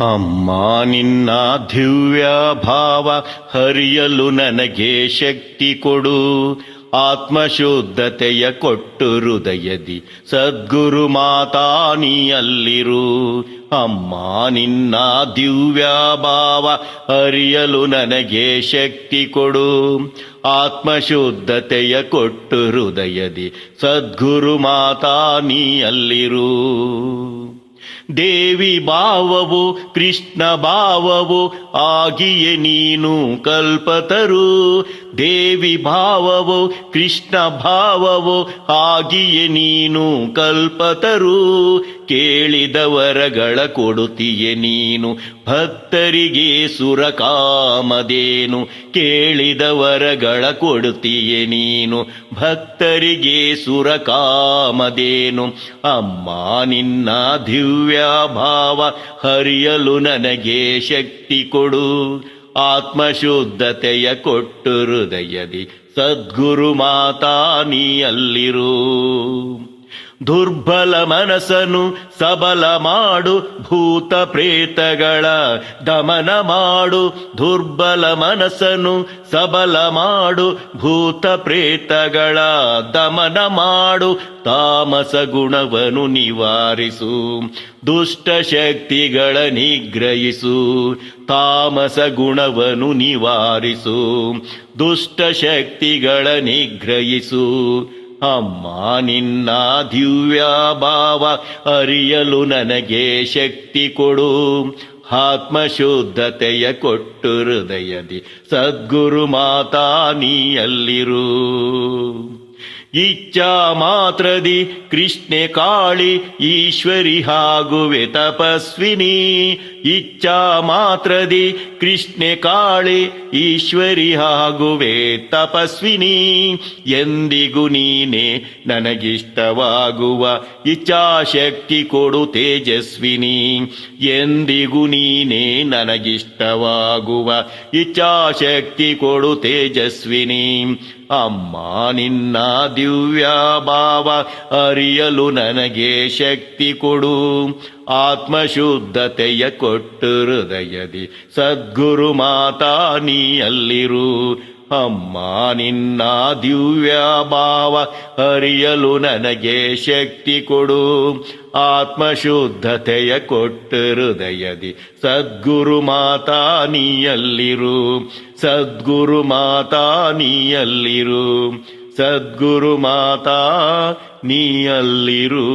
ಅಮ್ಮ ನಿನ್ನ ದಿವ್ಯ ಭಾವ ಹರಿಯಲು ನನಗೆ ಶಕ್ತಿ ಕೊಡು. ಆತ್ಮಶುದ್ಧತೆಯ ಕೊಟ್ಟು ಹೃದಯದಿ ಸದ್ಗುರು ಮಾತಾ ನೀ ಅಲ್ಲಿರು ಅಮ್ಮ ನಿನ್ನ ದಿವ್ಯ ಭಾವ ಹರಿಯಲು ನನಗೆ ಶಕ್ತಿ ಕೊಡು. ಆತ್ಮಶುದ್ಧತೆಯ ಕೊಟ್ಟು ಹೃದಯದಿ ಸದ್ಗುರು ಮಾತಾ ನೀ ಅಲ್ಲಿರು ದೇವಿ ಭಾವವು ಕೃಷ್ಣ ಭಾವವು ಆಗಿಯೇ ನೀನು ಕಲ್ಪತರು. ದೇವಿ ಭಾವವು, ಕೃಷ್ಣ ಭಾವವು, ಹಾಗೆಯೇ ನೀನು ಕಲ್ಪತರು. ಕೇಳಿದವರಗಳ ಕೊಡುತ್ತೀಯ ನೀನು, ಭಕ್ತರಿಗೆ ಸುರಕಾಮದೇನು. ಕೇಳಿದವರಗಳ ಕೊಡುತ್ತೀಯೆ ನೀನು, ಭಕ್ತರಿಗೆ ಸುರಕಾಮದೇನು. ಅಮ್ಮ, ನಿನ್ನ ದಿವ್ಯ ಭಾವ ಹರಿಯಲು ನನಗೆ ಶಕ್ತಿ ಕೊಡು. ಆತ್ಮಶುದ್ಧತೆಯ ಕೊಟ್ಟು ಹೃದಯದಿ ಸದ್ಗುರು ಮಾತಾ ನೀ ಅಲ್ಲಿರು ದುರ್ಬಲ ಮನಸನು ಸಬಲ ಮಾಡು ಭೂತ ಪ್ರೇತಗಳ ದಮನ ಮಾಡು ದುರ್ಬಲ ಮನಸನು ಸಬಲ ಮಾಡು ಭೂತ ಪ್ರೇತಗಳ ದಮನ ಮಾಡು ತಾಮಸ ಗುಣವನ್ನು ನಿವಾರಿಸು, ದುಷ್ಟ ಶಕ್ತಿಗಳ ನಿಗ್ರಹಿಸು, ತಾಮಸ ಗುಣವನ್ನು ನಿವಾರಿಸು, ದುಷ್ಟ ಶಕ್ತಿಗಳ ನಿಗ್ರಹಿಸು. ಅಮ್ಮ ನಿನ್ನ ದಿವ್ಯ ಭಾವ ಅರಿಯಲು ನನಗೆ ಶಕ್ತಿ ಕೊಡು. ಆತ್ಮಶುದ್ಧತೆಯ ಕೊಟ್ಟು ಹೃದಯದಿ. ಸದ್ಗುರು ಮಾತಾ ನೀ ಅಲ್ಲಿರು ಇಚ್ಛಾ ಮಾತ್ರದಿ ಕೃಷ್ಣೆ ಕಾಳಿ ಈಶ್ವರಿ ಹಾಗುವೆ ತಪಸ್ವಿನಿ ಇಚ್ಛಾ ಮಾತ್ರದಿ ಕೃಷ್ಣೆ ಕಾಳಿ ಈಶ್ವರಿ ಹಾಗುವೆ ತಪಸ್ವಿನಿ ಎಂದಿಗೂ ನೀನೆ ನನಗಿಷ್ಟವಾಗುವ ಇಚ್ಛಾಶಕ್ತಿ ಕೊಡು ತೇಜಸ್ವಿನಿ. ಎಂದಿಗೂ ನೀನೆ ನನಗಿಷ್ಟವಾಗುವ ಇಚ್ಛಾಶಕ್ತಿ ಕೊಡು ತೇಜಸ್ವಿನಿ. ಅಮ್ಮ ನಿನ್ನ ದಿವ್ಯ ಭಾವ ಅರಿಯಲು ನನಗೆ ಶಕ್ತಿ ಕೊಡು. ಆತ್ಮಶುದ್ಧತೆಯ ಕೊಟ್ಟು ಹೃದಯದಿ. ಸದ್ಗುರು ಮಾತಾ ನೀ ಅಲ್ಲಿರು ಅಮ್ಮ ನಿನ್ನ ದಿವ್ಯ ಭಾವ ಅರಿಯಲು ನನಗೆ ಶಕ್ತಿ ಕೊಡು. ಆತ್ಮಶುದ್ಧತೆಯ ಕೊಟ್ಟು ಹೃದಯದಿ ಸದ್ಗುರು ಮಾತಾ ನೀಯಲ್ಲಿರು. ಸದ್ಗುರು ಮಾತಾ ನೀಯಲ್ಲಿರು. ಸದ್ಗುರು ಮಾತಾ ನೀ ಅಲ್ಲಿರು